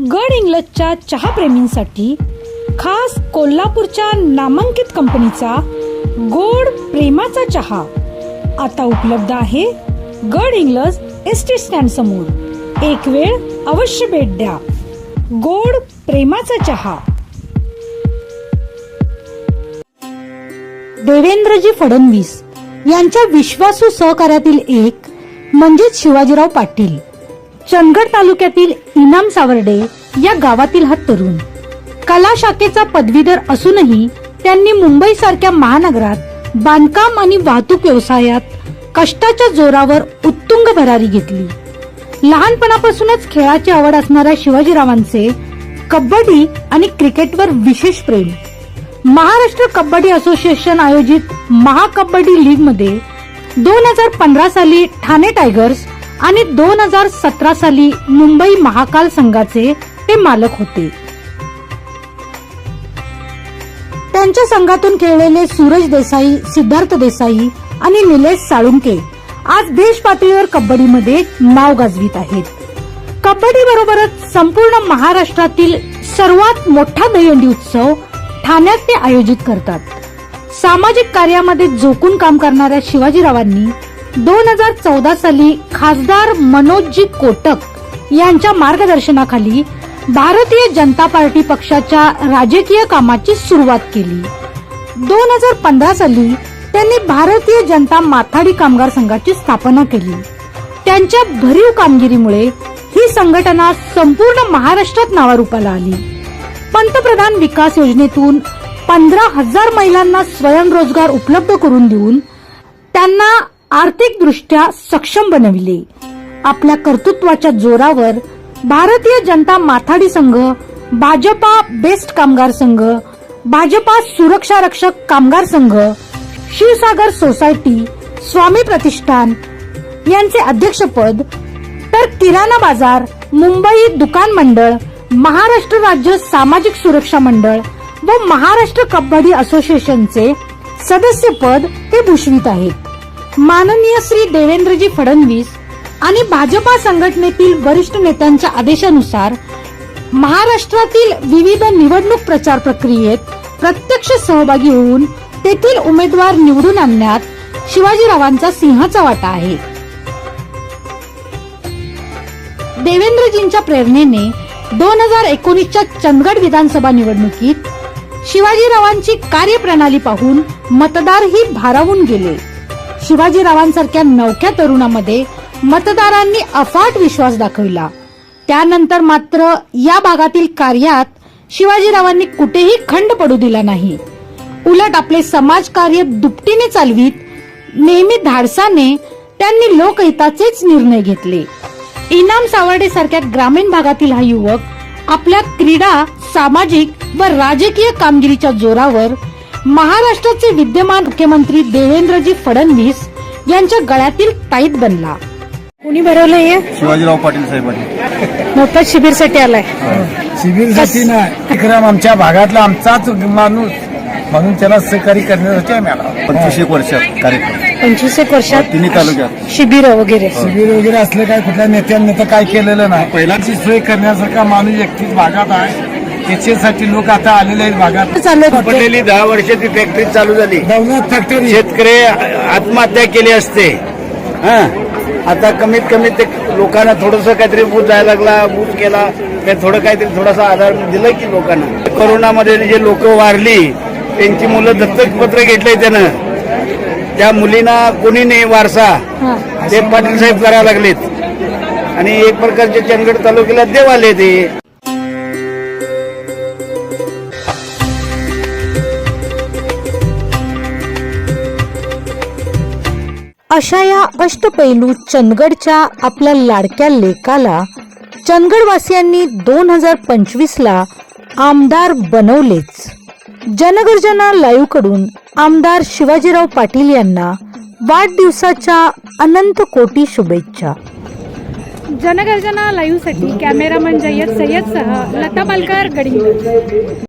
गड इंग्लजच्या चहाप्रेमींसाठी खास कोल्हापूरच्या नामांकित कंपनीचा गोड प्रेमाचा चहा. आता उपलब्ध आहे गड इंग्लज एस टी स्टँड समोर. एक वेळ अवश्य भेट द्या. गोड प्रेमाचा चहा. देवेंद्रजी फडणवीस यांच्या विश्वासू सहकार्यातील एक म्हणजेच शिवाजीराव पाटील. चंदगड तालुक्यातील इनाम सावर्डे या गावातील हा तरुण. कला शाखेचा पदवीधर असूनही त्यांनी मुंबई सारख्या महानगरात बांधकाम आणि वाहतूक व्यवसायात कष्टाच्या जोरावर उत्तुंग भरारी घेतली. लहानपणापासूनच खेळाची आवड असणाऱ्या शिवाजीरावांचे कबड्डी आणि क्रिकेटवर विशेष प्रेम. महाराष्ट्र कबड्डी असोसिएशन आयोजित महाकबड्डी लीगमध्ये दोन हजार पंधरा साली ठाणे टायगर्स आणि दोन हजार सतरा साली मुंबई महाकाल संघाचे ते मालक होते. त्यांच्या संघातून खेळलेले सूरज देसाई सिद्धार्थ देसाई आणि निलेश साळुंके आज देश पातळीवर कबड्डीमध्ये नाव गाजवीत आहेत. कबड्डी बरोबरच संपूर्ण महाराष्ट्रातील सर्वात मोठा दहीहंडी उत्सव ठाण्यात ते आयोजित करतात. सामाजिक कार्यामध्ये झोकून काम करणाऱ्या शिवाजीरावांनी दोन हजार चौदा साली खासदार मनोजजी कोटक यांच्या मार्गदर्शनाखाली भारतीय जनता पार्टी पक्षाच्या राजकीय कामाची सुरुवात केली. दोन हजार पंधरा साली त्यांनी भारतीय जनता माथाडी कामगार संघाची स्थापना केली. त्यांच्या भरीव कामगिरीमुळे ही संघटना संपूर्ण महाराष्ट्रात नावारूपाला आली. पंतप्रधान विकास योजनेतून पंधरा हजार महिलांना स्वयंरोजगार उपलब्ध करून देऊन त्यांना आर्थिकदृष्ट्या सक्षम बनविले. आपल्या कर्तृत्वाच्या जोरावर भारतीय जनता माथाडी संघ भाजपा बेस्ट कामगार संघ भाजपा सुरक्षा रक्षक कामगार संघ शिवसागर सोसायटी स्वामी प्रतिष्ठान यांचे अध्यक्षपद तर किराणा बाजार मुंबई दुकान मंडळ महाराष्ट्र राज्य सामाजिक सुरक्षा मंडळ व महाराष्ट्र कबड्डी असोसिएशनचे सदस्यपद ते भूषवित आहेत माननीय श्री देवेंद्रजी फडणवीस आणि भाजपा संघटनेतील वरिष्ठ नेत्यांच्या आदेशानुसार महाराष्ट्रातील विविध निवडणूक प्रचार प्रक्रियेत प्रत्यक्ष सहभागी होऊन तेथील उमेदवार निवडून आणण्यात शिवाजीरावांचा सिंहाचा वाटा आहे. देवेंद्रजींच्या प्रेरणेने दोन हजार एकोणीसच्या चंदगड विधानसभा निवडणुकीत शिवाजीरावांची कार्यप्रणाली पाहून मतदारही भारावून गेले. शिवाजीरावांसारख्या नवख्या तरुणामध्ये मतदारांनी अफाट विश्वास दाखविला. त्यानंतर मात्र या भागातील कार्यात शिवाजीरावांनी कुठेही खंड पडू दिला नाही. उलट आपले समाजकार्य दुपटीने चालवीत नेहमी धाडसाने त्यांनी लोकहिताचेच निर्णय घेतले. इनाम सावर्डे सारख्या ग्रामीण भागातील हा युवक आपल्या क्रीडा सामाजिक व राजकीय कामगिरीच्या जोरावर महाराष्ट्राचे विद्यमान मुख्यमंत्री देवेंद्रजी फडणवीस यांच्या गळ्यातील ताईत बनला. कुणी भरवलंय शिवाजीराव पाटील साहेबांनी. मोफत शिबिरसाठी आलाय. शिबिरसाठी नाही. विक्रम आमच्या भागातला आमचाच माणूस म्हणून त्याला सहकार्य करण्यासाठी आम्ही आलो. पंचवीस एक वर्षात कार्यक्रम. पंचवीस एक वर्षात तिन्ही तालुक्यात. शिबिर वगैरे. शिबिर वगैरे असलं काय कुठल्या नेत्यांनी तर काय केलेलं नाही. पहिल्याची सोय करण्यासारखा माणूस एकटीच भागात आहे. त्याच्यासाठी लोक आता आलेले आहेत भागात. चालू पडलेली दहा वर्षाची फॅक्टरी चालू झाली. फॅक्टरी. शेतकरी आत्महत्या केली असते. हा. आता कमीत कमी ते लोकांना थोडस काहीतरी बूज जायला लागला बूज केला. ते थोडं काहीतरी थोडासा आधार दिलं की लोकांना. कोरोनामध्ये जे लोक वारली त्यांची मुलं दत्तक पत्र घेतलंय त्यानं. त्या मुलींना कोणी नाही वारसा. ते पाटील साहेब करायला लागलेत. आणि एक प्रकारचे चंदगड तालुक्याला देव आले ते. अशा या अष्टपैलू चंदगडच्या आपल्या लाडक्या लेकाला चंदगडवासियांनी दोन हजार पंचवीसला आमदार बनवलेच. जनगर्जना लाईव्हकडून आमदार शिवाजीराव पाटील यांना वाढदिवसाच्या अनंत कोटी शुभेच्छा. जनगर्जना लाईव्हसाठी कॅमेरामन जय्यद सय्यद सह लता पालकर गडी